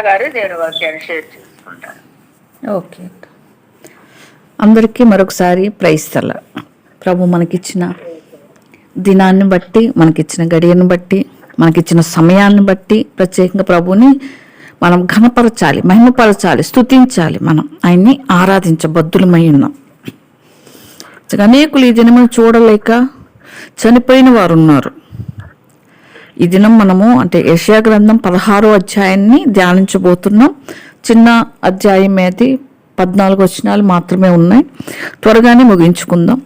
గారు దేవుని వాక్యాన్ని షేర్ చేసుకుంటారు ఓకే అందరికీ మరొకసారి ప్రైస్తల ప్రభు మనకిచ్చిన దినాన్ని బట్టి మనకిచ్చిన గడియను బట్టి మనకిచ్చిన సమయాన్ని బట్టి ప్రత్యేకంగా ప్రభుని మనం ఘనపరచాలి మహిమపరచాలి స్థుతించాలి మనం. ఆయన్ని ఆరాధించబద్దులమై ఉన్నాం. అనేకులు ఈ దినమును చూడలేక చనిపోయిన వారు ఉన్నారు ఈ దినం మనము అంటే యెషయా గ్రంథం పదహారో అధ్యాయాన్ని ధ్యానించబోతున్నాం. చిన్న అధ్యాయం ఏది? పద్నాలుగు వచనాలు మాత్రమే ఉన్నాయి. త్వరగానే ముగించుకుందాం.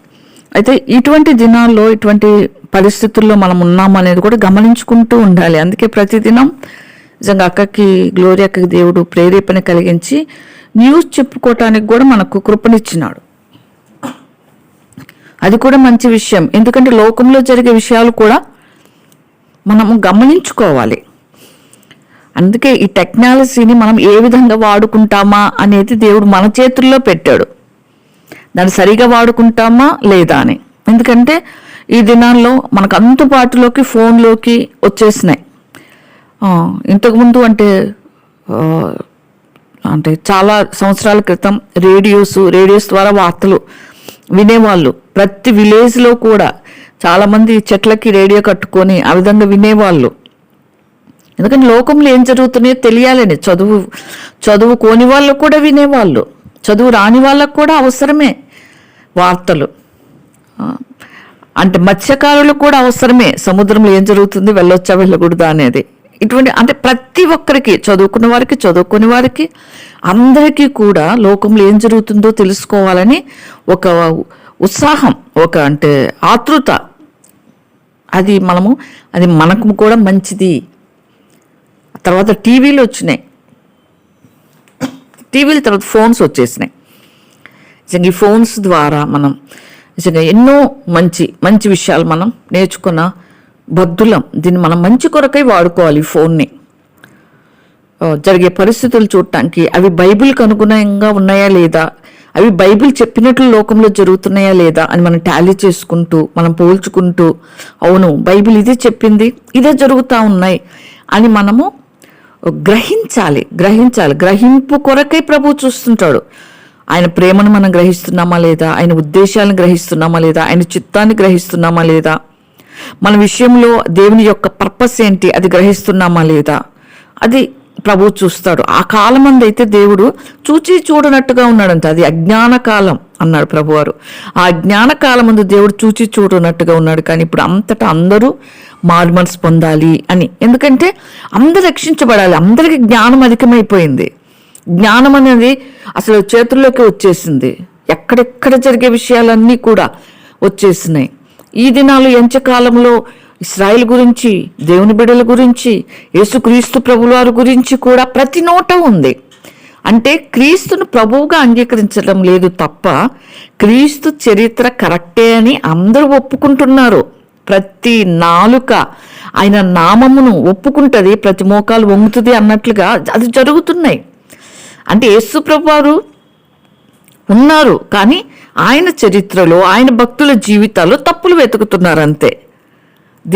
అయితే ఇటువంటి దినాల్లో ఇటువంటి పరిస్థితుల్లో మనం ఉన్నామనేది కూడా గమనించుకుంటూ ఉండాలి. అందుకే ప్రతిదినం నిజంగా అక్కకి గ్లోరి అక్కకి దేవుడు ప్రేరేపణ కలిగించి న్యూస్ చెప్పుకోవటానికి కూడా మనకు కృపనిచ్చినాడు. అది కూడా మంచి విషయం. ఎందుకంటే లోకంలో జరిగే విషయాలు కూడా మనము గమనించుకోవాలి. అందుకే ఈ టెక్నాలజీని మనం ఏ విధంగా వాడుకుంటామా అనేది దేవుడు మన చేతుల్లో పెట్టాడు. దాన్ని సరిగా వాడుకుంటామా లేదా అని. ఎందుకంటే ఈ దినాల్లో మనకు అందుబాటులోకి ఫోన్లోకి వచ్చేసినాయి. ఇంతకుముందు అంటే అంటే చాలా సంవత్సరాల క్రితం రేడియోస్ రేడియోస్ ద్వారా వార్తలు వినేవాళ్ళు. ప్రతి విలేజ్లో కూడా చాలామంది చెట్లకి రేడియో కట్టుకొని ఆ విధంగా వినేవాళ్ళు. ఎందుకంటే లోకంలో ఏం జరుగుతున్నాయో తెలియాలని చదువు చదువు కోని కూడా వినేవాళ్ళు. చదువు రాని వాళ్ళకు కూడా అవసరమే వార్తలు. అంటే మత్స్యకారులకు కూడా అవసరమే సముద్రంలో ఏం జరుగుతుంది వెళ్ళొచ్చా వెళ్ళకూడదా అనేది. ఇటువంటి అంటే ప్రతి ఒక్కరికి చదువుకున్న వారికి చదువుకునే వారికి అందరికీ కూడా లోకంలో ఏం జరుగుతుందో తెలుసుకోవాలని ఒక ఉత్సాహం ఒక అంటే ఆతృత అది మనము అది మనకు కూడా మంచిది. తర్వాత టీవీలు వచ్చినాయి. టీవీల తర్వాత ఫోన్స్ వచ్చేసినాయి. నిజంగా ఈ ఫోన్స్ ద్వారా మనం నిజంగా ఎన్నో మంచి మంచి విషయాలు మనం నేర్చుకున్న బద్దులం. దీన్ని మనం మంచి కొరకై వాడుకోవాలి ఈ ఫోన్ని. జరిగే పరిస్థితులు చూడటానికి అవి బైబిల్కి అనుగుణంగా ఉన్నాయా లేదా? అవి బైబిల్ చెప్పినట్లు లోకంలో జరుగుతున్నాయా లేదా అని మనం టాలీ చేసుకుంటూ మనం పోల్చుకుంటూ అవును బైబిల్ ఇదే చెప్పింది ఇదే జరుగుతూ ఉన్నాయి అని మనము గ్రహించాలి గ్రహించాలి. గ్రహింపు కొరకై ప్రభు చూస్తుంటాడు. ఆయన ప్రేమను మనం గ్రహిస్తున్నామా లేదా? ఆయన ఉద్దేశాలను గ్రహిస్తున్నామా లేదా? ఆయన చిత్తాన్ని గ్రహిస్తున్నామా లేదా? మన విషయంలో దేవుని యొక్క పర్పస్ ఏంటి? అది గ్రహిస్తున్నామా లేదా? అది ప్రభువు చూస్తాడు. ఆ కాలం అయితే దేవుడు చూచి చూడనట్టుగా ఉన్నాడంట. అది అజ్ఞాన కాలం అన్నాడు ప్రభువారు. ఆ అజ్ఞాన కాలం ముందు దేవుడు చూచి చూడనట్టుగా ఉన్నాడు. కానీ ఇప్పుడు అంతటా అందరూ మారు మనసు పొందాలి అని. ఎందుకంటే అందరు రక్షించబడాలి. అందరికీ జ్ఞానం అధికమైపోయింది. జ్ఞానం అనేది అసలు చేతుల్లోకి వచ్చేసింది. ఎక్కడెక్కడ జరిగే విషయాలన్నీ కూడా వచ్చేసినాయి. ఈ దినాలు ఎంచకాలంలో ఇస్రాయిల్ గురించి దేవుని బిడ్డల గురించి యేసుక్రీస్తు ప్రభువారి గురించి కూడా ప్రతి నోట ఉంది. అంటే క్రీస్తును ప్రభువుగా అంగీకరించడం లేదు తప్ప క్రీస్తు చరిత్ర కరెక్టే అని అందరూ ఒప్పుకుంటున్నారు. ప్రతి నాలుక ఆయన నామమును ఒప్పుకుంటుంది ప్రతి మోకాలు వంగుతుంది అన్నట్లుగా అది జరుగుతున్నాయి. అంటే యేసు ప్రభువారు ఉన్నారు కానీ ఆయన చరిత్రలో ఆయన భక్తుల జీవితాల్లో తప్పులు వెతుకుతున్నారు అంతే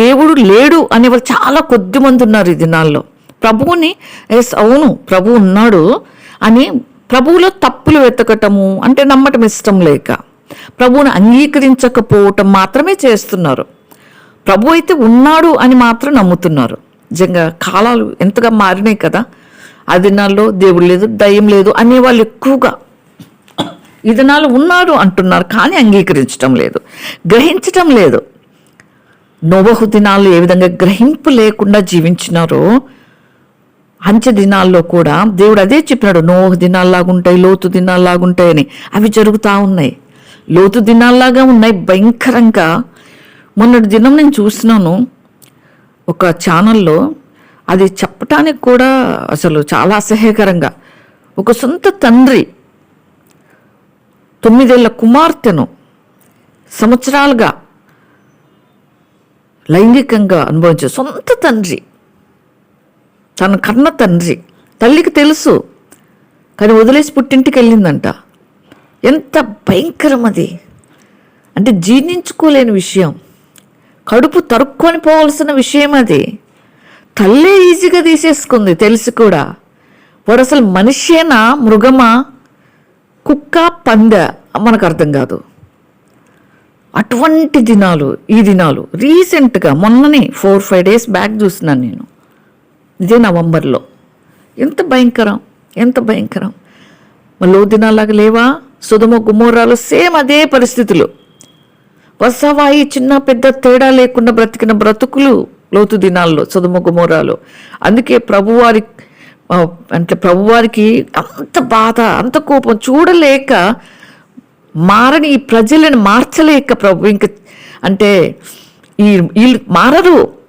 దేవుడు లేడు అనేవాళ్ళు చాలా కొద్ది మంది ఉన్నారు ఈ దినాల్లో. ప్రభువుని ఎస్ అవును ప్రభు ఉన్నాడు అని ప్రభువులో తప్పులు వెతకటము అంటే నమ్మటం ఇష్టం లేక ప్రభువుని అంగీకరించకపోవటం మాత్రమే చేస్తున్నారు. ప్రభు అయితే ఉన్నాడు అని మాత్రం నమ్ముతున్నారు. నిజంగా కాలాలు ఎంతగా మారినాయి కదా ఆ దినాల్లో దేవుడు లేదు దయ్యం లేదు అనేవాళ్ళు ఎక్కువగా ఈ దినాలు ఉన్నాడు అంటున్నారు కానీ అంగీకరించటం లేదు గ్రహించటం లేదు. నోబహు దినాల్లో ఏ విధంగా గ్రహింపు లేకుండా జీవించినారో అంచె దినాల్లో కూడా దేవుడు అదే చెప్పినాడు నోహు దినాల్లాగుంటాయి లోతు దినాల్లాగుంటాయని. అవి జరుగుతూ ఉన్నాయి. లోతు దినాల్లాగా ఉన్నాయి భయంకరంగా. మొన్నటి దినం నేను చూస్తున్నాను ఒక ఛానల్లో అది చెప్పటానికి కూడా అసలు చాలా అసహ్యకరంగా. ఒక సొంత తండ్రి తొమ్మిదేళ్ళ కుమార్తెను సంవత్సరాలుగా లైంగికంగా అనుభవించే సొంత తండ్రి. తన కన్న తండ్రి. తల్లికి తెలుసు. కానీ వదిలేసి పుట్టింటికి వెళ్ళిందంట. ఎంత భయంకరం అది. అంటే జీర్ణించుకోలేని విషయం. కడుపు తరుక్కొని పోవలసిన విషయం అది. తల్లే ఈజీగా తీసేసుకుంది తెలిసి కూడా. వాడు అసలు మనిషేనా మృగమా? కుక్క పంద మనకు అర్థం కాదు. అటువంటి దినాలు ఈ దినాలు రీసెంట్గా మొన్ననే ఫోర్ ఫైవ్ డేస్ బ్యాక్ చూసినాను నేను. ఇదే నవంబర్లో. ఎంత భయంకరం ఎంత భయంకరం. మళ్ళీ దినాలాగా లేవా? సుధమ గుమ్మోరాలు సేమ్ అదే పరిస్థితులు. వసవాయి చిన్న పెద్ద తేడా లేకుండా బ్రతికిన బ్రతుకులు లోతు దినాల్లో సుధమ గుమ్మోరాలు. అందుకే ప్రభువారి అంటే ప్రభువారికి అంత బాధ అంత కోపం చూడలేక మారని ఈ ప్రజలను మార్చలేక ప్రభు ఇంక అంటే ఈ వీళ్ళు మారరు.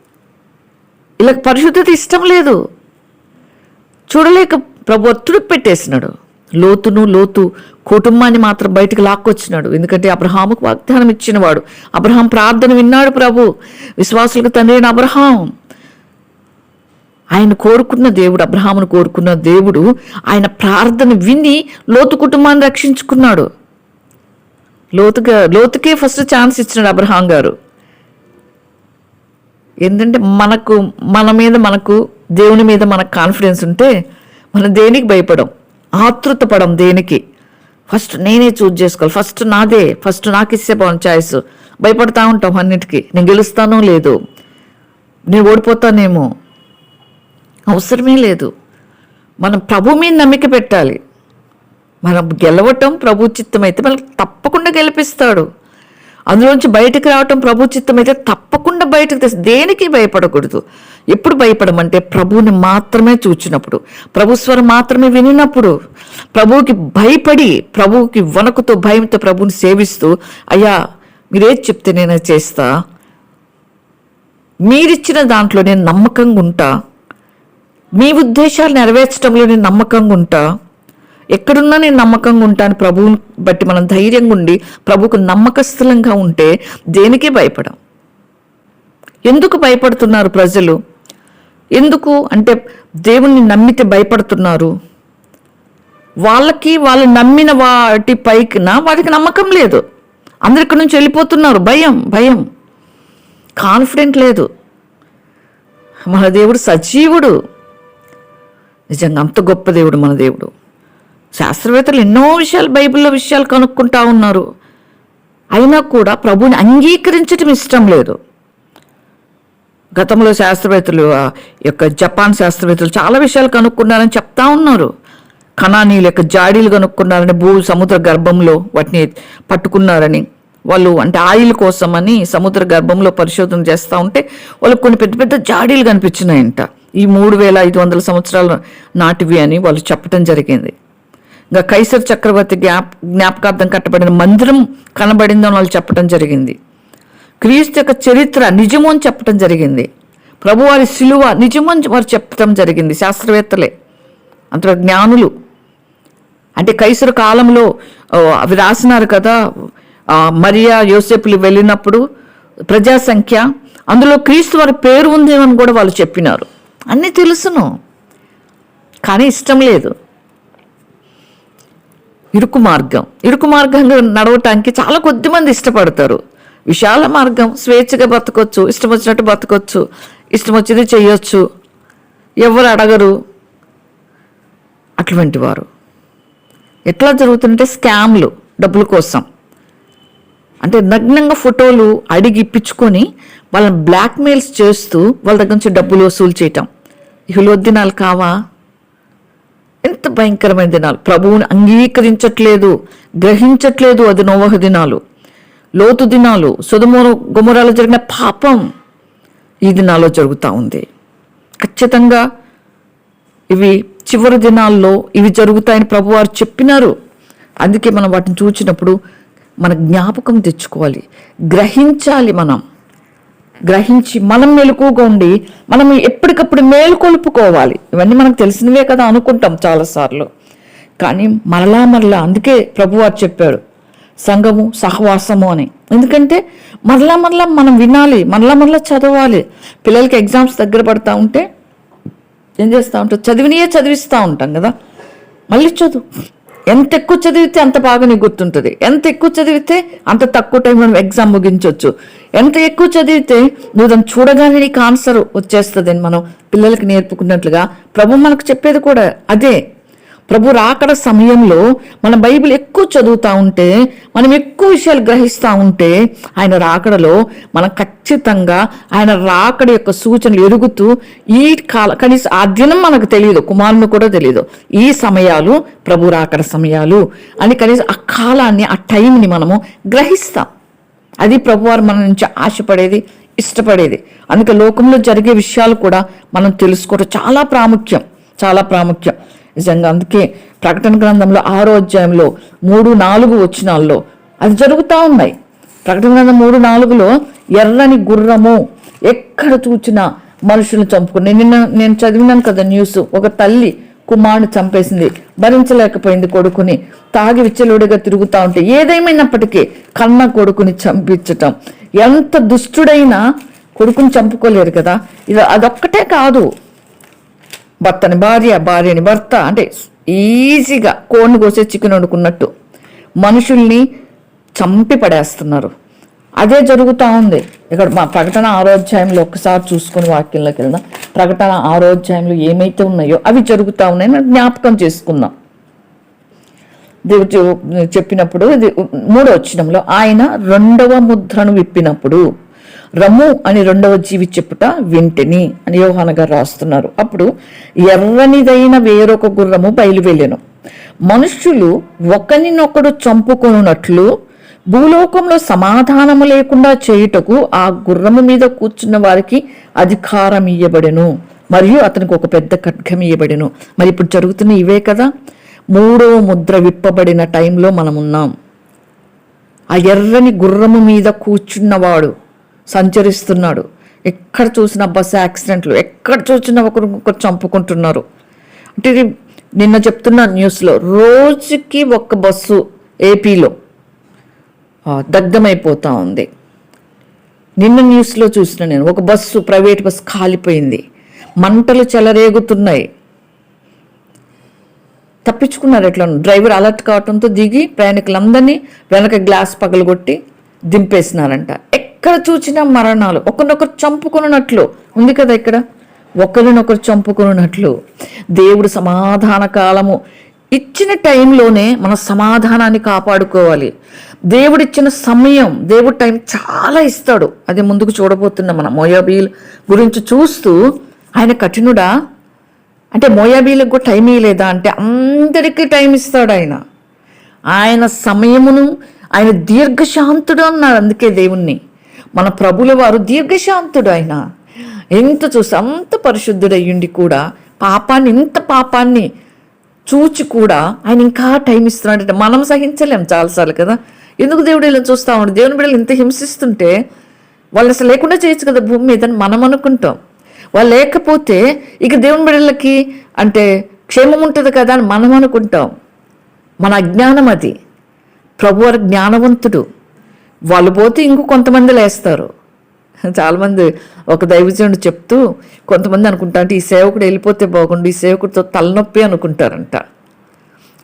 వీళ్ళకి పరిశుద్ధత ఇష్టం లేదు. చూడలేక ప్రభు ఒత్తిడి పెట్టేసినాడు. లోతును లోతు కుటుంబాన్ని మాత్రం బయటకు లాక్కొచ్చినాడు. ఎందుకంటే అబ్రహాముకు వాగ్దానం ఇచ్చినవాడు. అబ్రహాం ప్రార్థన విన్నాడు ప్రభు. విశ్వాసులకు తండ్రి అయిన అబ్రహాం. ఆయన కోరుకున్న దేవుడు అబ్రహామును కోరుకున్న దేవుడు ఆయన ప్రార్థన విని లోతు కుటుంబాన్ని రక్షించుకున్నాడు. లోతుగా లోతుకే ఫస్ట్ ఛాన్స్ ఇచ్చినాడు అబ్రహాం గారు. ఏంటంటే మనకు మన మీద మనకు దేవుని మీద మనకు కాన్ఫిడెన్స్ ఉంటే మనం దేనికి భయపడం? ఆతృత పడం దేనికి? ఫస్ట్ నేనే చూజ్ చేసుకోవాలి. ఫస్ట్ నాదే. ఫస్ట్ నాకు ఇస్తే బాగుంది చాయిస్ భయపడతా ఉంటాం అన్నిటికీ. నేను గెలుస్తానో లేదు? నేను ఓడిపోతానేమో? అవసరమే లేదు. మనం ప్రభు మీద నమ్మిక పెట్టాలి. మనం గెలవటం ప్రభు చిత్తం అయితే మనకు తప్పకుండా గెలిపిస్తాడు. అందులోంచి బయటకు రావటం ప్రభు చిత్తం అయితే తప్పకుండా బయటకు తెస్తే దేనికి భయపడకూడదు. ఎప్పుడు భయపడమంటే ప్రభువుని మాత్రమే చూచినప్పుడు ప్రభు స్వరం మాత్రమే వినినప్పుడు. ప్రభువుకి భయపడి ప్రభువుకి వణకుతో భయంతో ప్రభువుని సేవిస్తూ అయ్యా మీరేది చెప్తే నేను చేస్తా. మీరిచ్చిన దాంట్లో నేను నమ్మకంగా ఉంటా. మీ ఉద్దేశాలు నెరవేర్చడంలో నేను నమ్మకంగా ఉంటా. ఎక్కడున్నా నేను నమ్మకంగా ఉంటాను. ప్రభువుని బట్టి మనం ధైర్యంగా ఉండి ప్రభువుకు నమ్మకస్థలంగా ఉంటే దేనికి భయపడం? ఎందుకు భయపడుతున్నారు ప్రజలు? ఎందుకు అంటే దేవుణ్ణి నమ్మితే భయపడుతున్నారు? వాళ్ళకి వాళ్ళు నమ్మిన వాటి పైకిన వాటికి నమ్మకం లేదు. అందరి నుంచి వెళ్ళిపోతున్నారు. భయం భయం. కాన్ఫిడెంట్ లేదు. మన దేవుడు సజీవుడు. నిజంగా అంత గొప్ప దేవుడు మన దేవుడు. శాస్త్రవేత్తలు ఎన్నో విషయాలు బైబిల్లో విషయాలు కనుక్కుంటా ఉన్నారు. అయినా కూడా ప్రభుని అంగీకరించడం ఇష్టం లేదు. గతంలో శాస్త్రవేత్తలు యొక్క జపాన్ శాస్త్రవేత్తలు చాలా విషయాలు కనుక్కున్నారని చెప్తా ఉన్నారు. కణానీల యొక్క జాడీలు కనుక్కున్నారని భూ సముద్ర గర్భంలో వాటిని పట్టుకున్నారని వాళ్ళు అంటే ఆయిల్ కోసమని సముద్ర గర్భంలో పరిశోధన చేస్తూ ఉంటే వాళ్ళకి కొన్ని పెద్ద పెద్ద జాడీలు కనిపించినాయంట. ఈ మూడు వేల ఐదు వందల సంవత్సరాల నాటివి అని వాళ్ళు చెప్పడం జరిగింది. ఇంకా కైసర్ చక్రవర్తి జ్ఞాప జ్ఞాపకార్థం కట్టబడిన మందిరం కనబడిందని వాళ్ళు చెప్పడం జరిగింది. క్రీస్తు యొక్క చరిత్ర నిజము అని చెప్పడం జరిగింది. ప్రభువారి శిలువ నిజము అని వారు చెప్పడం జరిగింది శాస్త్రవేత్తలే. అంత జ్ఞానులు. అంటే కైసరు కాలంలో అవి రాసినారు కదా మరియా యోసేపులు వెళ్ళినప్పుడు ప్రజా సంఖ్య అందులో క్రీస్తు వారి పేరు ఉంది అని కూడా వాళ్ళు చెప్పినారు. అన్నీ తెలుసును. కానీ ఇష్టం లేదు. ఇరుకు మార్గం. ఇరుకు మార్గంగా నడవటానికి చాలా కొద్ది మంది ఇష్టపడతారు. విశాల మార్గం స్వేచ్ఛగా బతకొచ్చు ఇష్టం వచ్చినట్టు బతకొచ్చు ఇష్టం వచ్చింది చేయొచ్చు. ఎవరు అడగరు. అటువంటి వారు. ఎట్లా జరుగుతుంటే స్కామ్లు డబ్బుల కోసం. అంటే నగ్నంగా ఫోటోలు అడిగి ఇప్పించుకొని వాళ్ళని బ్లాక్మెయిల్స్ చేస్తూ వాళ్ళ దగ్గర నుంచి డబ్బులు వసూలు చేయటం. ఇహులొద్దినాలు దినాలు కావా? ఎంత భయంకరమైన దినాలు. ప్రభువుని అంగీకరించట్లేదు గ్రహించట్లేదు అది నోవహ దినాలు. లోతు దినాలు సుధమూల గుమరాలు జరిగిన పాపం ఈ దినాల్లో జరుగుతూ ఉంది. ఖచ్చితంగా ఇవి చివరి దినాల్లో ఇవి జరుగుతాయని ప్రభువారు చెప్పినారు. అందుకే మనం వాటిని చూచినప్పుడు మన జ్ఞాపకం తెచ్చుకోవాలి. గ్రహించాలి మనం. గ్రహించి మనం మెలకుగా ఉండి మనం ఎప్పటికప్పుడు మేలుకొలుపుకోవాలి. ఇవన్నీ మనకు తెలిసినవే కదా అనుకుంటాం చాలాసార్లు. కానీ మరలా మరలా అందుకే ప్రభువారు చెప్పాడు సంఘము సహవాసము అని. ఎందుకంటే మరలా మరలా మనం వినాలి మరలా మరలా చదవాలి. పిల్లలకి ఎగ్జామ్స్ దగ్గర పడతా ఉంటే ఏం చేస్తూ ఉంటాం చదివినయే చదివిస్తూ ఉంటాం కదా. మళ్ళీ చదువు. ఎంత ఎక్కువ చదివితే అంత బాగా నీకు గుర్తుంటుంది. ఎంత ఎక్కువ చదివితే అంత తక్కువ టైం మనం ఎగ్జామ్ ముగించవచ్చు ఎంత ఎక్కువ చదివితే నువ్వు దాన్ని చూడగానే నీకు ఆన్సర్ వచ్చేస్తుంది మనం పిల్లలకి నేర్పుకున్నట్లుగా. ప్రభు మనకు చెప్పేది కూడా అదే. ప్రభు రాకడ సమయంలో మన బైబిల్ ఎక్కువ చదువుతూ ఉంటే మనం ఎక్కువ విషయాలు గ్రహిస్తూ ఉంటే ఆయన రాకడలో మనం ఖచ్చితంగా ఆయన రాకడ యొక్క సూచనలు ఎరుగుతూ ఈ కాల కనీసం ఆ దినం మనకు తెలియదు కుమారుని కూడా తెలియదు. ఈ సమయాలు ప్రభు రాకడ సమయాలు అని కనీసం ఆ కాలాన్ని ఆ టైంని మనము గ్రహిస్తాం. అది ప్రభువారు మన నుంచి ఆశపడేది ఇష్టపడేది. అందుకే లోకంలో జరిగే విషయాలు కూడా మనం తెలుసుకోవడం చాలా ప్రాముఖ్యం చాలా ప్రాముఖ్యం. నిజంగా అందుకే ప్రకటన గ్రంథంలో ఆరో అధ్యాయంలో మూడు నాలుగు వచ్చినాల్లో అది జరుగుతూ ఉన్నాయి. ప్రకటన గ్రంథం మూడు నాలుగులో ఎర్రని గుర్రము ఎక్కడ చూచినా మనుషులను చంపుకుని నిన్న నేను చదివినాను కదా న్యూస్. ఒక తల్లి కుమారుని చంపేసింది భరించలేకపోయింది కొడుకుని. తాగి విచ్చలుడిగా తిరుగుతూ ఉంటే ఏదేమైనప్పటికీ కన్న కొడుకుని చంపించటం. ఎంత దుష్టుడైనా కొడుకుని చంపుకోలేరు కదా. ఇది అదొక్కటే కాదు. భర్తని భార్య భార్యని భర్త అంటే ఈజీగా కోడిని కోసే చికెన్ వండుకున్నట్టు మనుషుల్ని చంపి పడేస్తున్నారు. అదే జరుగుతూ ఉంది. ఇక్కడ మా ప్రకటన ఆరోధ్యాయంలో ఒక్కసారి చూసుకుని వాక్యంలోకి వెళ్దాం. ప్రకటన ఆరోధ్యాయంలో ఏమైతే ఉన్నాయో అవి జరుగుతూ ఉన్నాయని జ్ఞాపకం చేసుకుందాం. దేవుడు చెప్పినప్పుడు మూడో వచ్చినంలో ఆయన రెండవ ముద్రను విప్పినప్పుడు రమ్ము అని రెండవ జీవి చెప్పుట వింటిని అని యోహాన గారు రాస్తున్నారు. అప్పుడు ఎర్రనిదైన వేరొక గుర్రము బయలువెళ్ళెను. మనుష్యులు ఒకరినొకడు చంపుకొనున్నట్లు భూలోకంలో సమాధానము లేకుండా చేయుటకు ఆ గుర్రము మీద కూర్చున్న వారికి అధికారం ఇయ్యబడెను. మరియు అతనికి ఒక పెద్ద ఖడ్గం ఇయ్యబడెను. మరి ఇప్పుడు జరుగుతున్న ఇవే కదా? మూడో ముద్ర విప్పబడిన టైంలో మనం ఉన్నాం ఆ ఎర్రని గుర్రము మీద కూర్చున్నవాడు సంచరిస్తున్నాడు. ఎక్కడ చూసినా బస్సు యాక్సిడెంట్లు ఎక్కడ చూసినా ఒకరికొకరు చంపుకుంటున్నారు. అంటే ఇది నిన్న చెప్తున్న న్యూస్లో రోజుకి ఒక్క బస్సు ఏపీలో ఆ, దగ్ధమైపోతా ఉంది. నిన్న న్యూస్లో చూసిన నేను ఒక బస్సు ప్రైవేట్ బస్సు కాలిపోయింది. మంటలు చెలరేగుతున్నాయి. తప్పించుకున్నారు ఎట్లా? డ్రైవర్ అలర్ట్ కావడంతో దిగి ప్రయాణికులందరినీ వెనక గ్లాస్ పగలగొట్టి దింపేసినారంట. ఎక్కడ చూచినా మరణాలు. ఒకరినొకరు చంపుకున్నట్లు ఉంది కదా ఇక్కడ? ఒకరినొకరు చంపుకున్నట్లు దేవుడు సమాధాన కాలము ఇచ్చిన టైంలోనే మన సమాధానాన్ని కాపాడుకోవాలి. దేవుడిచ్చిన సమయం దేవుడు టైం చాలా ఇస్తాడు. అది ముందుకు చూడబోతున్నాం మన మోయాబీల్ గురించి చూస్తూ ఆయన కఠినుడా? అంటే మోయాబీలకు కూడా టైం ఇవ్వలేదా అంటే అందరికీ టైం ఇస్తాడు ఆయన. ఆయన సమయమును ఆయన దీర్ఘశాంతుడు అన్నారు అందుకే దేవుణ్ణి. మన ప్రభుల వారు దీర్ఘశాంతుడు ఆయన ఎంత చూసి అంత పరిశుద్ధుడయ్యుండి కూడా పాపాన్ని ఇంత పాపాన్ని చూచి కూడా ఆయన ఇంకా టైం ఇస్తున్నాడు అంటే మనం సహించలేం చాలాసార్లు కదా. ఎందుకు దేవుడు ఇలా చూస్తా ఉన్నాడు? దేవుని బిడ్డలు ఇంత హింసిస్తుంటే వాళ్ళు అసలు లేకుండా చేయొచ్చు కదా భూమి మీద మనం అనుకుంటాం. వాళ్ళు లేకపోతే ఇక దేవుని బిడ్డలకి అంటే క్షేమం ఉంటుంది కదా అని మనం అనుకుంటాం. మన అజ్ఞానం అది. ప్రభువారు జ్ఞానవంతుడు. వాళ్ళు పోతే ఇంకో కొంతమంది లేస్తారు. చాలామంది ఒక దైవజనుడు చెప్తూ కొంతమంది అనుకుంటా అంటే ఈ సేవకుడు వెళ్ళిపోతే బాగుండు ఈ సేవకుడితో తలనొప్పి అనుకుంటారంట.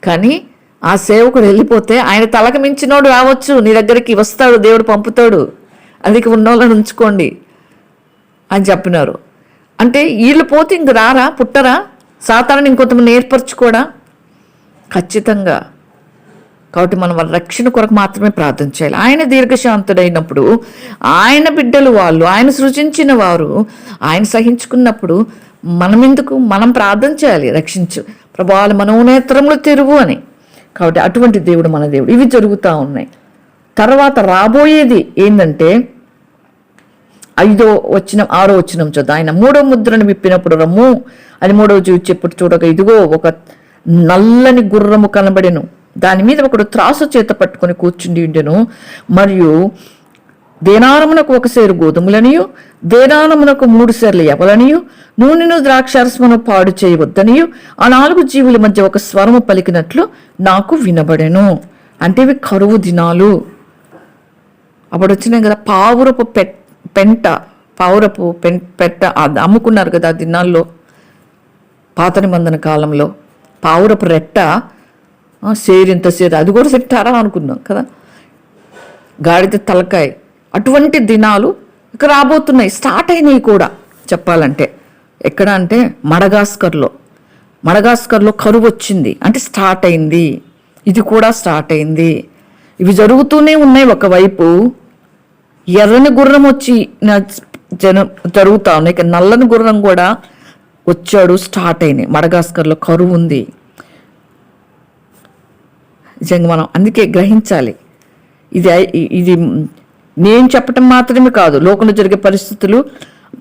కానీ ఆ సేవకుడు వెళ్ళిపోతే ఆయన తలకు మించినోడు రావచ్చు. నీ దగ్గరికి వస్తాడు దేవుడు పంపుతాడు. అందుకే ఉన్నోళ్ళని ఉంచుకోండి అని చెప్పినారు. అంటే వీళ్ళు పోతే ఇంక రారా పుట్టరా? సాతాన్ని ఇంకొంతమంది ఏర్పరచుకోడా? ఖచ్చితంగా. కాబట్టి మనం వాళ్ళ రక్షణ కొరకు మాత్రమే ప్రార్థన చేయాలి. ఆయన దీర్ఘశాంతుడైనప్పుడు ఆయన బిడ్డలు వాళ్ళు ఆయన సృజించిన వారు ఆయన సహించుకున్నప్పుడు మనం ఎందుకు మనం ప్రార్థన చేయాలి? రక్షించు. ప్రభావాలు మనోనేత్రములు తెరువు అని. కాబట్టి అటువంటి దేవుడు మన దేవుడు. ఇవి జరుగుతూ ఉన్నాయి. తర్వాత రాబోయేది ఏంటంటే ఐదో వచ్చిన ఆరో వచ్చినం చూద్దాం. ఆయన మూడో ముద్రను విప్పినప్పుడు రమ్ము. అని మూడో జీవి చెప్పుడు చూడగా ఇదిగో ఒక నల్లని గుర్రము కనబడెను. దాని మీద ఒకడు త్రాసు చేత పట్టుకొని కూర్చుండి ఉండెను. మరియు దేనారమునకు ఒక సేరు గోధుమలనియు దేనారమునకు మూడు సేర్లు ఎవలనియు నూనెను ద్రాక్షారసమును పాడు చేయవద్దనియు ఆ నాలుగు జీవుల మధ్య ఒక స్వరము పలికినట్లు నాకు వినబడెను. అంటే ఇవి కరువు దినాలు. అప్పుడు వచ్చినాయి కదా పావురపు పెట్ పెంట పావురపు పెన్ పెట్ట అది అమ్ముకున్నారు కదా దినాల్లో పాత నిబంధన కాలంలో. పావురపు రెట్ట సేరు ఇంత సేరు. అది కూడా తింటారా అనుకున్నాం కదా? గాడిద తలకాయ. అటువంటి దినాలు ఇక రాబోతున్నాయి. స్టార్ట్ అయినాయి కూడా చెప్పాలంటే. ఎక్కడ అంటే మడగాస్కర్లో. మడగాస్కర్లో కరువు వచ్చింది. అంటే స్టార్ట్ అయింది. ఇది కూడా స్టార్ట్ అయింది. ఇవి జరుగుతూనే ఉన్నాయి ఒకవైపు. ఎర్రని గుర్రం వచ్చి జన జనం జరుగుతా ఉన్నాయి. ఇక నల్లని గుర్రం కూడా వచ్చాడు స్టార్ట్ అయినాయి. మడగాస్కర్లో కరువు ఉంది. నిజంగా మనం అందుకే గ్రహించాలి. ఇది ఇది నేను చెప్పటం మాత్రమే కాదు లోకంలో జరిగే పరిస్థితులు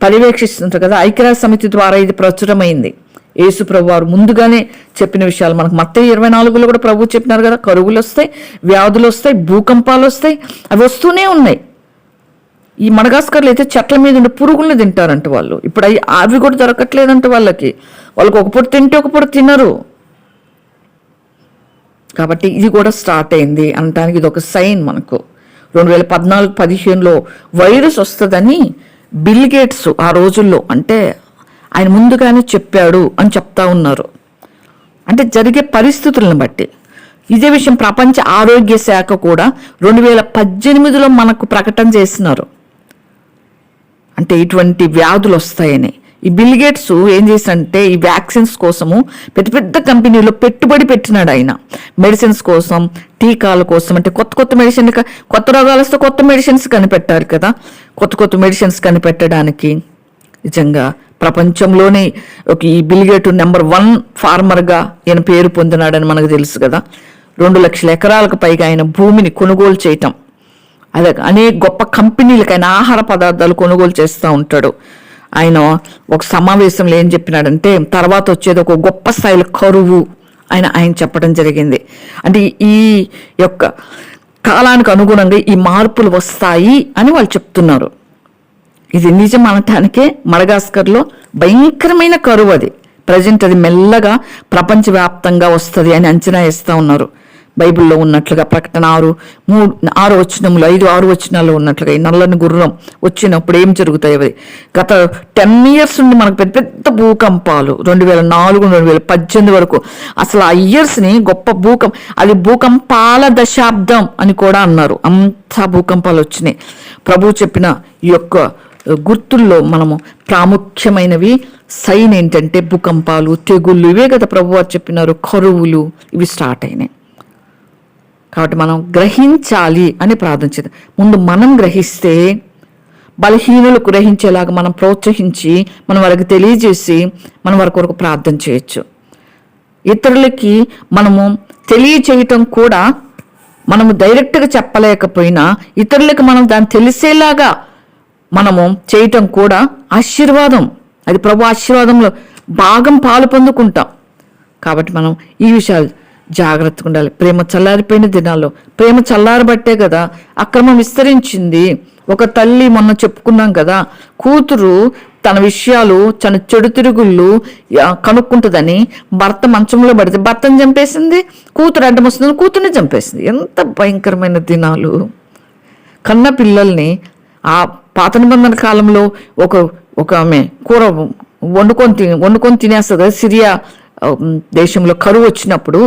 పర్యవేక్షిస్తుంటారు కదా. ఐక్యరాజ్య సమితి ద్వారా ఇది ప్రచురమైంది. యేసు ప్రభు వారు ముందుగానే చెప్పిన విషయాలు మనకు మత్త ఇరవై నాలుగులో కూడా ప్రభు చెప్పినారు కదా. కరువులు వస్తాయి వ్యాధులు వస్తాయి భూకంపాలు వస్తాయి అవి వస్తూనే ఉన్నాయి. ఈ మడగాస్కర్లు అయితే చెట్ల మీద ఉండే పురుగుల్ని తింటారంట వాళ్ళు. ఇప్పుడు అవి అవి కూడా దొరకట్లేదంట వాళ్ళకి. వాళ్ళకి ఒక తింటే ఒక తినరు. కాబట్టి ఇది కూడా స్టార్ట్ అయింది అనటానికి ఇది ఒక సైన్ మనకు. రెండు వేల పద్నాలుగు పదిహేనులో వైరస్ వస్తుందని బిల్ గేట్స్ ఆ రోజుల్లో అంటే ఆయన ముందుగానే చెప్పాడు అని చెప్తా ఉన్నారు. అంటే జరిగే పరిస్థితులను బట్టి. ఇదే విషయం ప్రపంచ ఆరోగ్య శాఖ కూడా రెండు వేల పద్దెనిమిదిలో మనకు ప్రకటన చేసినారు. అంటే ఇటువంటి వ్యాధులు వస్తాయని. ఈ బిల్ గేట్స్ ఏం చేశాడంటే ఈ వ్యాక్సిన్స్ కోసము పెద్ద పెద్ద కంపెనీలో పెట్టుబడి పెట్టినాడు ఆయన. మెడిసిన్స్ కోసం టీకాల కోసం అంటే కొత్త కొత్త మెడిసిన్ కొత్త రోగాలు వస్తే కొత్త మెడిసిన్స్ కనిపెట్టారు కదా. కొత్త కొత్త మెడిసిన్స్ కనిపెట్టడానికి నిజంగా ప్రపంచంలోనే ఒక ఈ బిల్గేటు నెంబర్ వన్ ఫార్మర్గా ఈయన పేరు పొందినాడని మనకు తెలుసు కదా. రెండు లక్షల ఎకరాలకు పైగా ఆయన భూమిని కొనుగోలు చేయటం. అదే అనేక గొప్ప కంపెనీలకు ఆయన ఆహార పదార్థాలు కొనుగోలు చేస్తూ ఉంటాడు. ఆయన ఒక సమావేశంలో ఏం చెప్పినాడంటే తర్వాత వచ్చేది ఒక గొప్ప స్థాయిలో కరువు ఆయన ఆయన చెప్పడం జరిగింది. అంటే ఈ యొక్క కాలానికి అనుగుణంగా ఈ మార్పులు వస్తాయి అని వాళ్ళు చెప్తున్నారు. ఇది నిజం అనటానికే మడగాస్కర్లో భయంకరమైన కరువు అది. ప్రజెంట్ అది మెల్లగా ప్రపంచవ్యాప్తంగా వస్తుంది అని అంచనా వేస్తూ ఉన్నారు. బైబిల్లో ఉన్నట్లుగా ప్రకటన ఆరు మూడు ఆరు వచనములు ఐదు ఆరు వచ్చినాల్లో ఉన్నట్లుగా ఈ నల్లని గుర్రం వచ్చినప్పుడు ఏం జరుగుతాయి అవి? గత టెన్ ఇయర్స్ నుండి మనకు పెద్ద పెద్ద భూకంపాలు. రెండు వేల నాలుగు రెండు వేల పద్దెనిమిది వరకు. అసలు ఆ ఇయర్స్ని గొప్ప భూకం అది భూకంపాల దశాబ్దం అని కూడా అన్నారు. అంత భూకంపాలు వచ్చినాయి. ప్రభు చెప్పిన ఈ యొక్క గుర్తుల్లో మనము ప్రాముఖ్యమైనవి సైన్ ఏంటంటే భూకంపాలు తెగుళ్ళు. ఇవే కదా ప్రభువారు చెప్పినారు. కరువులు ఇవి స్టార్ట్ అయినాయి. కాబట్టి మనం గ్రహించాలి అని ప్రార్థన చేద్దాం. ముందు మనం గ్రహిస్తే బలహీనులు గ్రహించేలాగా మనం ప్రోత్సహించి మనం వారికి తెలియజేసి మనం వారి కొరకు ప్రార్థన చేయొచ్చు. ఇతరులకి మనము తెలియచేయటం కూడా మనము డైరెక్ట్గా చెప్పలేకపోయినా ఇతరులకు మనం దాన్ని తెలిసేలాగా మనము చేయటం కూడా ఆశీర్వాదం. అది ప్రభు ఆశీర్వాదంలో భాగం పాలు పొందుకుంటాం. కాబట్టి మనం ఈ విషయాలు జాగ్రత్తగా ఉండాలి. ప్రేమ చల్లారిపోయిన దినాల్లో. ప్రేమ చల్లారబట్టే కదా అక్రమం విస్తరించింది. ఒక తల్లి మొన్న చెప్పుకున్నాం కదా కూతురు తన విషయాలు తన చెడు తిరుగుళ్ళు కనుక్కుంటుందని భర్త మంచంలో పడితే భర్తను చంపేసింది కూతురు అడ్డం వస్తుందని కూతుర్ని చంపేసింది. ఎంత భయంకరమైన దినాలు. కన్న పిల్లల్ని ఆ పాత నిబంధన కాలంలో ఒక ఒక ఆమె కూర వండుకొని తిని వండుకొని తినేస్తుంది కదా సిరియా దేశంలో కరువు వచ్చినప్పుడు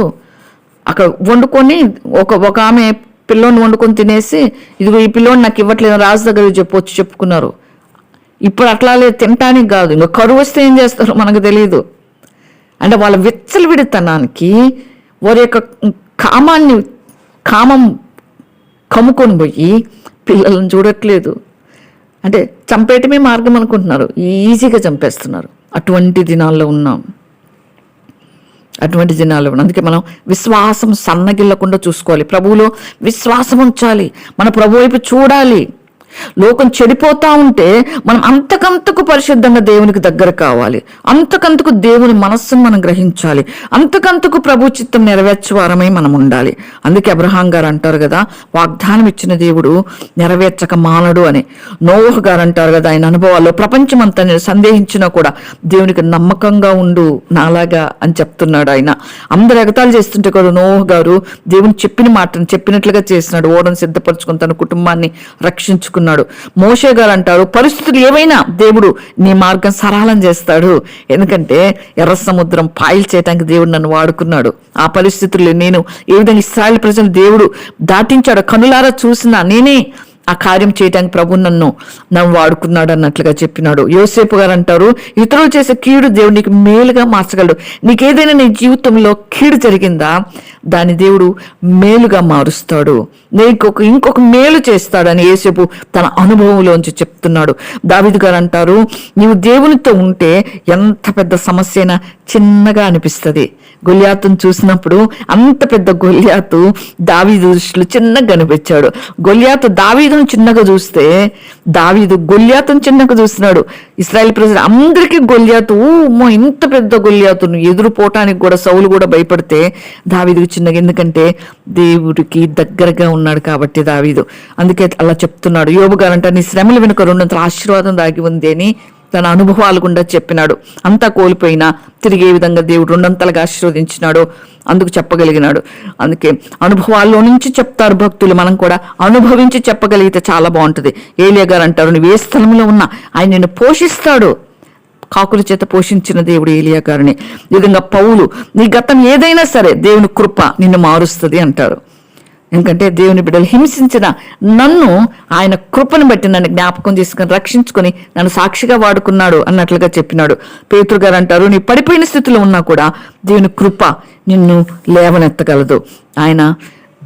అక్కడ వండుకొని ఒక ఒక ఆమె పిల్లోని వండుకొని తినేసి ఇదిగో ఈ పిల్లోని నాకు ఇవ్వట్లేదు రాజు దగ్గర చెప్పొచ్చు చెప్పుకున్నారు. ఇప్పుడు అట్లా లేదు తినటానికి కాదు. ఇంకా కరువు వస్తే ఏం చేస్తారో? మనకు తెలియదు అంటే వాళ్ళ విచ్చలవిడితనానికి వారి యొక్క కామాన్ని కామం కమ్ముకొని పోయి పిల్లలను చూడట్లేదు. అంటే చంపేయటమే మార్గం అనుకుంటున్నారు. ఈజీగా చంపేస్తున్నారు. అటువంటి దినాల్లో ఉన్నాం. అటువంటి జనాలు అందుకే మనం విశ్వాసం సన్నగిల్లకుండా చూసుకోవాలి. ప్రభువులో విశ్వాసం ఉంచాలి. మన ప్రభు వైపు చూడాలి. లోకం చెడిపోతా ఉంటే మనం అంతకంతకు పరిశుద్ధంగా దేవునికి దగ్గర కావాలి. అంతకంతకు దేవుని మనస్సును మనం గ్రహించాలి. అంతకంతకు ప్రభు చిత్తం నెరవేర్చేవారమై మనం ఉండాలి. అందుకే అబ్రహాం గారు అంటారు కదా వాగ్దానం ఇచ్చిన దేవుడు నెరవేర్చక మానడు అని. నోహ్ గారు అంటారు కదా ఆయన అనుభవాల్లో ప్రపంచమంతా నేను సందేహించినా కూడా దేవునికి నమ్మకంగా ఉండు నాలాగా అని చెప్తున్నాడు ఆయన. అందరు ఎగతాలు చేస్తుంటే కూడా నోహ్ గారు దేవుని చెప్పిన మాటను చెప్పినట్లుగా చేసినాడు ఓడను సిద్ధపరచుకుని తన కుటుంబాన్ని రక్షించుకుని అనుకున్నాడు మోషే గారు అంటారు పరిస్థితులు ఏవైనా దేవుడు నీ మార్గం సరళం చేస్తాడు. ఎందుకంటే ఎర్ర సముద్రం పాయిల్ చేయడానికి దేవుడు నన్ను వాడుకున్నాడు. ఆ పరిస్థితుల్లో నేను ఏ విధంగా ఇస్రాయల్ ప్రజలు దేవుడు దాటించాడు కనులారా చూసిన నేనే ఆ కార్యం చేయడానికి ప్రభు నన్ను నన్ను వాడుకున్నాడు అన్నట్లుగా చెప్పినాడు. యోసేపు గారు అంటారు ఇతరులు చేసే కీడు దేవుడు నీకు మేలుగా మార్చగలడు. నీకేదైనా నీ జీవితంలో కీడు జరిగిందా? దాని దేవుడు మేలుగా మారుస్తాడు. నీకు ఒక ఇంకొక మేలు చేస్తాడని యేసేపు తన అనుభవంలోంచి చెప్తున్నాడు. దావిదు గారు అంటారు నీవు దేవునితో ఉంటే ఎంత పెద్ద సమస్య అయినా చిన్నగా అనిపిస్తుంది. గొల్యాతును చూసినప్పుడు అంత పెద్ద గొల్యాతు దావీదు దృష్టిలో చిన్నగా కనిపించాడు. గొల్యాతు దావీదును చిన్నగా చూస్తే దావీదు గొల్యాతను చిన్నగా చూస్తున్నాడు. ఇస్రాయల్ ప్రజలు అందరికీ గొల్యాతు "ఊ, ఇంత పెద్ద గొల్యాతును ఎదురు పోవటానికి కూడా సౌలు కూడా భయపడితే దావీదుకు చిన్నగా ఎందుకంటే దేవుడికి దగ్గరగా ఉన్నాడు కాబట్టి దావీదు. అందుకే అలా చెప్తున్నాడు. యోబు గారంటే నీ శ్రమల వెనుక రెండంత ఆశీర్వాదం దాగి ఉంది అని తన అనుభవాలు గుండా చెప్పినాడు. అంతా కోల్పోయినా తిరిగే విధంగా దేవుడు రెండంతలుగా ఆశీర్వదించినాడు. అందుకు చెప్పగలిగినాడు. అందుకే అనుభవాల్లో నుంచి చెప్తారు భక్తులు. మనం కూడా అనుభవించి చెప్పగలిగితే చాలా బాగుంటుంది. ఏలియా గారు అంటారు నువ్వు ఏ స్థలంలో ఉన్నా ఆయన నిన్ను పోషిస్తాడు. కాకుల చేత పోషించిన దేవుడు ఏలియా గారిని. ఈ విధంగా పౌలు నీ గతం ఏదైనా సరే దేవుని కృప నిన్ను మారుస్తుంది అంటారు. ఎందుకంటే దేవుని బిడ్డలు హింసించిన నన్ను ఆయన కృపను బట్టి నన్ను జ్ఞాపకం చేసుకుని రక్షించుకొని నన్ను సాక్షిగా వాడుకున్నాడు అన్నట్లుగా చెప్పినాడు. పేతురు గారు అంటారు నీ పడిపోయిన స్థితిలో ఉన్నా కూడా దేవుని కృప నిన్ను లేవనెత్తగలదు. ఆయన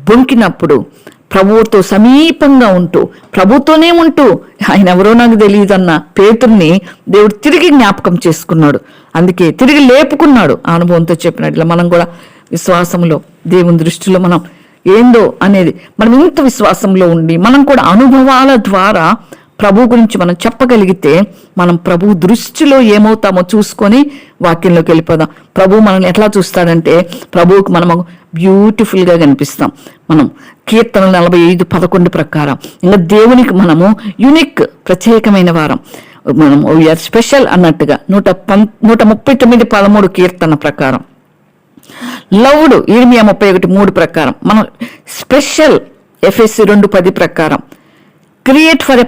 బొంకినప్పుడు ప్రభువుతో సమీపంగా ఉంటూ ప్రభుతోనే ఉంటూ ఆయన ఎవరో నాకు తెలియదన్న పేతుర్ని దేవుడు తిరిగి జ్ఞాపకం చేసుకున్నాడు. అందుకే తిరిగి లేపుకున్నాడు. అనుభవంతో చెప్పినట్లు మనం కూడా విశ్వాసంలో దేవుని దృష్టిలో మనం ఏందో అనేది మనం ఇంత విశ్వాసంలో ఉండి మనం కూడా అనుభవాల ద్వారా ప్రభు గురించి మనం చెప్పగలిగితే మనం ప్రభు దృష్టిలో ఏమవుతామో చూసుకొని వాక్యంలోకి వెళ్ళిపోదాం. ప్రభు మనల్ని ఎట్లా చూస్తాడంటే ప్రభువుకి మనం బ్యూటిఫుల్గా కనిపిస్తాం. మనం కీర్తన నలభై ఐదు పదకొండు ప్రకారం. ఇంకా దేవునికి మనము యునిక్ ప్రత్యేకమైన వారం. మనం oh, వీఆర్ స్పెషల్ అన్నట్టుగా నూట పం నూట ముప్పై తొమ్మిది పదమూడు కీర్తన ప్రకారం. లవ్డ్ ఈర్మియా ముప్పై ఒకటి మూడు ప్రకారం. మనం స్పెషల్ ఎఫ్ఎస్సి రెండు పది ప్రకారం. క్రియేట్ ఫర్ ఎ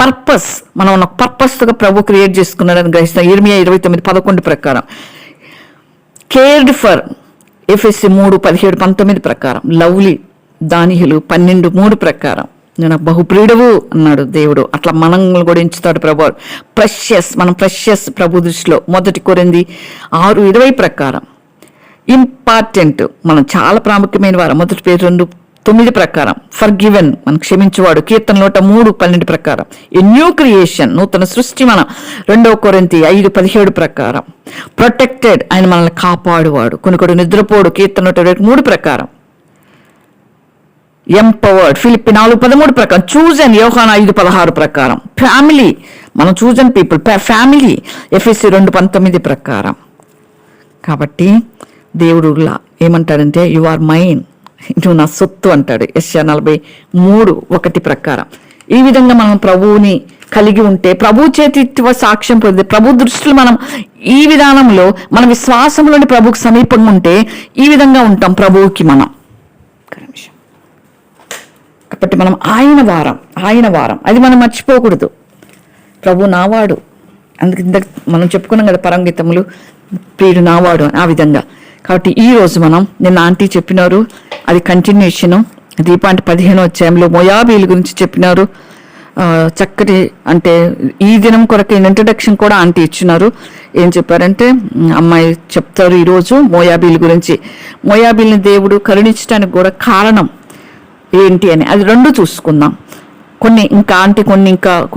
పర్పస్ మనం ఒక పర్పస్గా ప్రభు క్రియేట్ చేసుకున్నాడని గ్రహిస్తాం ఈర్మియా ఇరవై తొమ్మిది పదకొండు ప్రకారం. కేర్డ్ ఫర్ ఎఫ్ఎస్సి మూడు పదిహేడు పంతొమ్మిది ప్రకారం. లవ్లీ దానిహులు పన్నెండు మూడు ప్రకారం. నేను బహుప్రియుడవు అన్నాడు దేవుడు. అట్లా మనం కూడా ఎంచుతాడు ప్రభు. ప్రెషస్ మనం ప్రెషస్ ప్రభు దృష్టిలో. మొదటి కొరింది ఆరు ఇరవై ప్రకారం. ఇంపార్టెంట్. మనం చాలా ప్రాముఖ్యమైన వారు. మొదటి పేరు రెండు తొమ్మిది ప్రకారం. ఫర్ గివెన్ మనం క్షమించేవాడు. కీర్తన నూట మూడు పన్నెండు ప్రకారం. ఏ న్యూ క్రియేషన్ నూతన సృష్టి మనం. రెండవ కొరింతి ఐదు పదిహేడు ప్రకారం. ప్రొటెక్టెడ్ ఆయన మనల్ని కాపాడువాడు. కొన్ని కొన్ని నిద్రపోడు. కీర్తన నూట ఇరవై మూడు ప్రకారం. ఎంపవర్డ్ ఫిలిప్పి నాలుగు పదమూడు ప్రకారం. చూజ్ అండ్ యోహాన్ ఐదు పదహారు ప్రకారం. ఫ్యామిలీ మనం choose and people family FSC రెండు పంతొమ్మిది ప్రకారం. కాబట్టి దేవుడులా ఏమంటాడంటే యు ఆర్ మైన్ నువ్వు నా సొత్తు అంటాడు. యశ్యా నలభై మూడు ఒకటి ప్రకారం. ఈ విధంగా మనం ప్రభువుని కలిగి ఉంటే ప్రభు చేతిత్వ సాక్ష్యం పొందితే ప్రభు దృష్టిలో మనం ఈ విధానంలో మన విశ్వాసంలోని ప్రభుకు సమీపంగా ఉంటే ఈ విధంగా ఉంటాం ప్రభువుకి మనం. కాబట్టి మనం ఆయన వారం ఆయన వారం. అది మనం మర్చిపోకూడదు. ప్రభు నావాడు. అందుకే మనం చెప్పుకున్నాం కదా పరంగీతములు ప్రియుడు నావాడు అని. ఆ విధంగా. కాబట్టి ఈ రోజు మనం నిన్న ఆంటీ చెప్పినారు అది కంటిన్యూషన్ దీపాంటి పదిహేను అధ్యాయంలో మొయాబీల గురించి చెప్పినారు. చక్కటి అంటే ఈ దినం కొరకు ఇంట్రడక్షన్ కూడా ఆంటీ ఇచ్చినారు. ఏం చెప్పారంటే అమ్మాయి చెప్తారు ఈరోజు మోయాబీల గురించి. మోయాబీల్ని దేవుడు కరుణించడానికి కూడా కారణం ఏంటి అని. అది రెండు చూసుకుందాం. కొన్ని ఇంకా ఆంటీ కొన్ని ఇంకా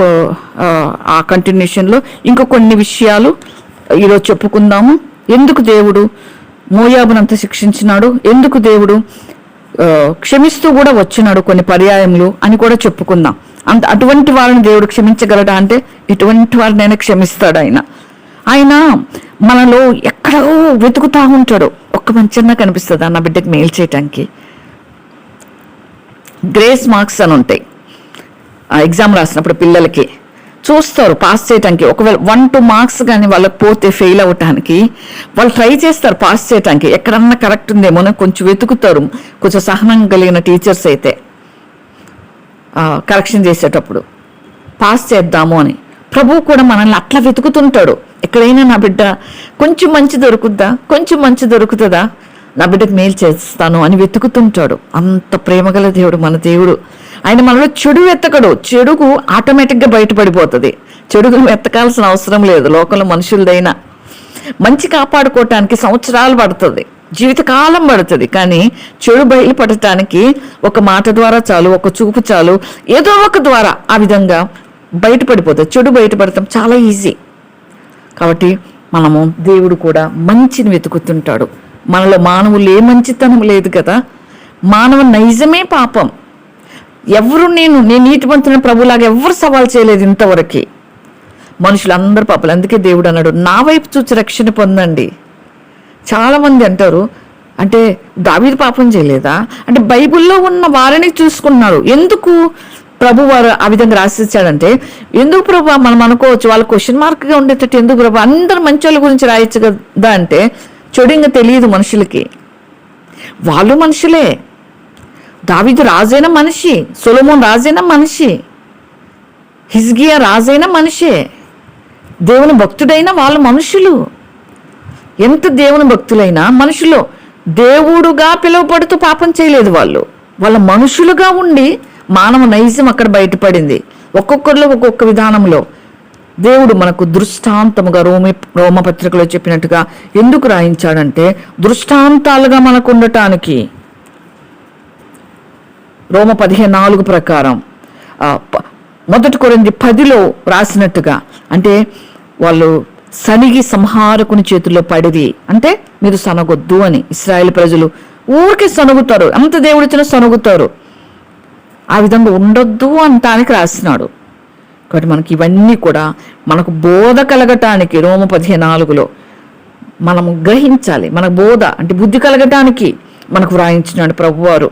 ఆ, ఆ కంటిన్యూషన్లో ఇంకా కొన్ని విషయాలు ఈరోజు చెప్పుకుందాము. ఎందుకు దేవుడు మోయాబునంత శిక్షించినాడు. ఎందుకు దేవుడు క్షమిస్తూ కూడా వచ్చినాడు కొన్ని పర్యాయములు అని కూడా చెప్పుకుందాం. అంత అటువంటి వారిని దేవుడు క్షమించగలడా అంటే ఇటువంటి వారినైనా క్షమిస్తాడు ఆయన. ఆయన మనలో ఎక్కడో వెతుకుతా ఉంటాడు. ఒక్క మంచిగా కనిపిస్తుంది అన్న బిడ్డకి మేలు చేయటానికి? గ్రేస్ మార్క్స్ అని ఉంటాయి. ఆ ఎగ్జామ్ రాసినప్పుడు పిల్లలకి. చూస్తారు పాస్ చేయటానికి. ఒకవేళ వన్ టూ మార్క్స్ కానీ వాళ్ళకి పోతే ఫెయిల్ అవ్వటానికి వాళ్ళు ట్రై చేస్తారు పాస్ చేయటానికి. ఎక్కడన్నా కరెక్ట్ ఉందేమో కొంచెం వెతుకుతారు. కొంచెం సహనం కలిగిన టీచర్స్ అయితే కరెక్షన్ చేసేటప్పుడు. పాస్ చేద్దాము అని. ప్రభువు కూడా మనల్ని అట్లా వెతుకుతుంటాడు. ఎక్కడైనా నా బిడ్డ కొంచెం మంచి దొరుకుద్దా? కొంచెం మంచి దొరుకుతుందా? నా బిడ్డకు మేలు చేస్తాను అని వెతుకుతుంటాడు. అంత ప్రేమగల దేవుడు మన దేవుడు. ఆయన మనలో చెడు వెతకడు. చెడుకు ఆటోమేటిక్గా బయటపడిపోతుంది. చెడుకు వెతకాల్సిన అవసరం లేదు. లోకంలో మనుషులదైనా మంచి కాపాడుకోవటానికి సంవత్సరాలు పడుతుంది. జీవితకాలం పడుతుంది. కానీ చెడు బయలుపడటానికి ఒక మాట ద్వారా చాలు ఒక చూపు చాలు ఏదో ఒక ద్వారా ఆ విధంగా బయటపడిపోతుంది. చెడు బయటపడటం చాలా ఈజీ కాబట్టి మనము దేవుడు కూడా మంచిని వెతుకుతుంటాడు. మనలో మానవులు ఏ మంచితనం లేదు కదా? మానవ నైజమే పాపం. ఎవరు నేను నేను నీతిమంతున్న ప్రభులాగా ఎవరు సవాల్ చేయలేదు ఇంతవరకు. మనుషులందరూ పాపలు. అందుకే దేవుడు అన్నాడు నా వైపు చూసి రక్షణ పొందండి. చాలామంది అంటారు అంటే దావీదు పాపం చేయలేదా? అంటే బైబిల్లో ఉన్న వారిని చూసుకున్నారు ఎందుకు ప్రభు వారు ఆ విధంగా రాసిచ్చాడంటే ఎందుకు ప్రభు మనం అనుకోవచ్చు వాళ్ళ క్వశ్చన్ మార్క్గా ఉండేటట్టు ఎందుకు ప్రభు? అందరు మంచి వాళ్ళ గురించి రాయొచ్చు కదా? అంటే చెడు ఇంకా తెలియదు మనుషులకి. వాళ్ళు మనుషులే. దావిదు రాజైన మనిషి సొలమోన్ రాజైన మనిషి హిజ్గియా రాజైన మనిషే. దేవుని భక్తుడైన వాళ్ళ మనుషులు. ఎంత దేవుని భక్తులైనా మనుషులు. దేవుడుగా పిలువపడుతూ పాపం చేయలేదు వాళ్ళు. వాళ్ళ మనుషులుగా ఉండి మానవ నైజం అక్కడ బయటపడింది. ఒక్కొక్కరిలో ఒక్కొక్క విధానంలో. దేవుడు మనకు దృష్టాంతముగా రోమి రోమపత్రికలో చెప్పినట్టుగా ఎందుకు రాయించాడంటే దృష్టాంతాలుగా మనకు ఉండటానికి రోమ పదిహేను నాలుగు ప్రకారం మొదటి కొరింది పదిలో రాసినట్టుగా అంటే వాళ్ళు సనిగి సంహారకుని చేతుల్లో పడిది అంటే మీరు సనగొద్దు అని ఇస్రాయేల్ ప్రజలు ఊరికే సనుగుతారు అంత దేవుడిచ్చిన సనుగుతారు. ఆ విధంగా ఉండొద్దు అంటానికి రాసినాడు. కాబట్టి మనకి ఇవన్నీ కూడా మనకు బోధ కలగటానికి రోమ పదిహేను నాలుగులో మనం గ్రహించాలి. మన బోధ అంటే బుద్ధి కలగటానికి మనకు వ్రాయించినాడు ప్రభువారు.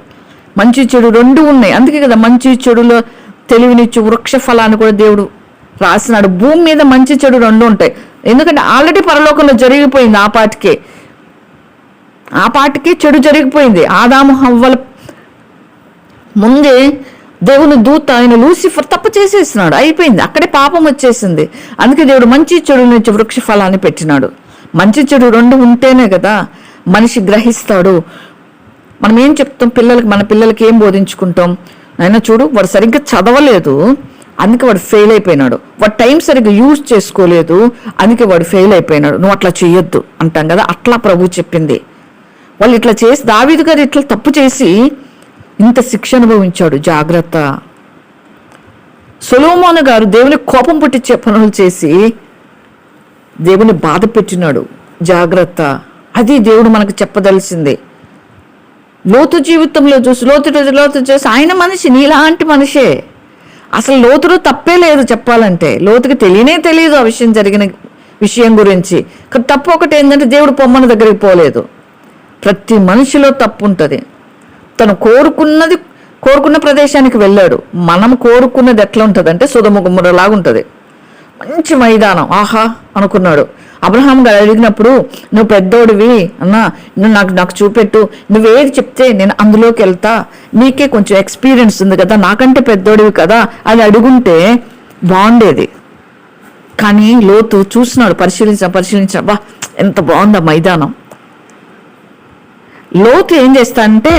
మంచి చెడు రెండు ఉన్నాయి. అందుకే కదా మంచి చెడులో తెలివినిచ్చు వృక్ష ఫలాన్ని కూడా దేవుడు రాసినాడు. భూమి మీద మంచి చెడు రెండు ఉంటాయి. ఎందుకంటే ఆల్రెడీ పరలోకంలో జరిగిపోయింది ఆ పాటికే. ఆ పాటికే చెడు జరిగిపోయింది. ఆదాము హవ్వల ముందే దేవుని దూత ఆయన లూసిఫర్ తప్పు చేసేసినాడు అయిపోయింది. అక్కడే పాపం వచ్చేసింది. అందుకే దేవుడు మంచి చెడు నుంచి వృక్ష ఫలాన్ని పెట్టినాడు. మంచి చెడు రెండు ఉంటేనే కదా మనిషి గ్రహిస్తాడు. మనం ఏం చెప్తాం? పిల్లలకి మన పిల్లలకి ఏం బోధించుకుంటాం? అయినా చూడు వాడు సరిగ్గా చదవలేదు. అందుకే వాడు ఫెయిల్ అయిపోయినాడు. వాడు టైం సరిగ్గా యూజ్ చేసుకోలేదు. అందుకే వాడు ఫెయిల్ అయిపోయినాడు. నువ్వు అట్లా చేయొద్దు అంటాం కదా? అట్లా ప్రభు చెప్పింది. వాళ్ళు ఇట్లా చేసి దావీదు గారు ఇట్లా తప్పు చేసి ఇంత శిక్ష అనుభవించాడు. జాగ్రత్త. సొలోమోన గారు దేవుని కోపం పుట్టించే పనులు చేసి దేవుని బాధ పెట్టినాడు. జాగ్రత్త. అది దేవుడు మనకు చెప్పదలిసింది. లోతు జీవితంలో చూసి లోతు లోతు చూసి ఆయన మనిషి నీలాంటి మనిషే. అసలు లోతులో తప్పే లేదు చెప్పాలంటే. లోతుకి తెలియనే తెలియదు ఆ విషయం జరిగిన విషయం గురించి. కానీ తప్పు ఒకటి ఏంటంటే దేవుడు పొమ్మన దగ్గరికి పోలేదు. ప్రతి మనిషిలో తప్పు ఉంటుంది. తను కోరుకున్నది కోరుకున్న ప్రదేశానికి వెళ్ళాడు. మనం కోరుకున్నది ఎట్లా ఉంటుంది అంటే సుధమ ఉంటుంది మంచి మైదానం. ఆహా అనుకున్నాడు. అబ్రహాం గారు అడిగినప్పుడు నువ్వు పెద్దోడివి అన్నా నువ్వు నాకు నాకు చూపెట్టు. నువ్వేది చెప్తే నేను అందులోకి వెళ్తా. నీకే కొంచెం ఎక్స్పీరియన్స్ ఉంది కదా నాకంటే పెద్దోడివి కదా అది అడుగుంటే బాగుండేది. కానీ లోతు చూసినాడు పరిశీలించ పరిశీలించ. బా ఎంత బాగుందా మైదానం. లోతు ఏం చేస్తాడంటే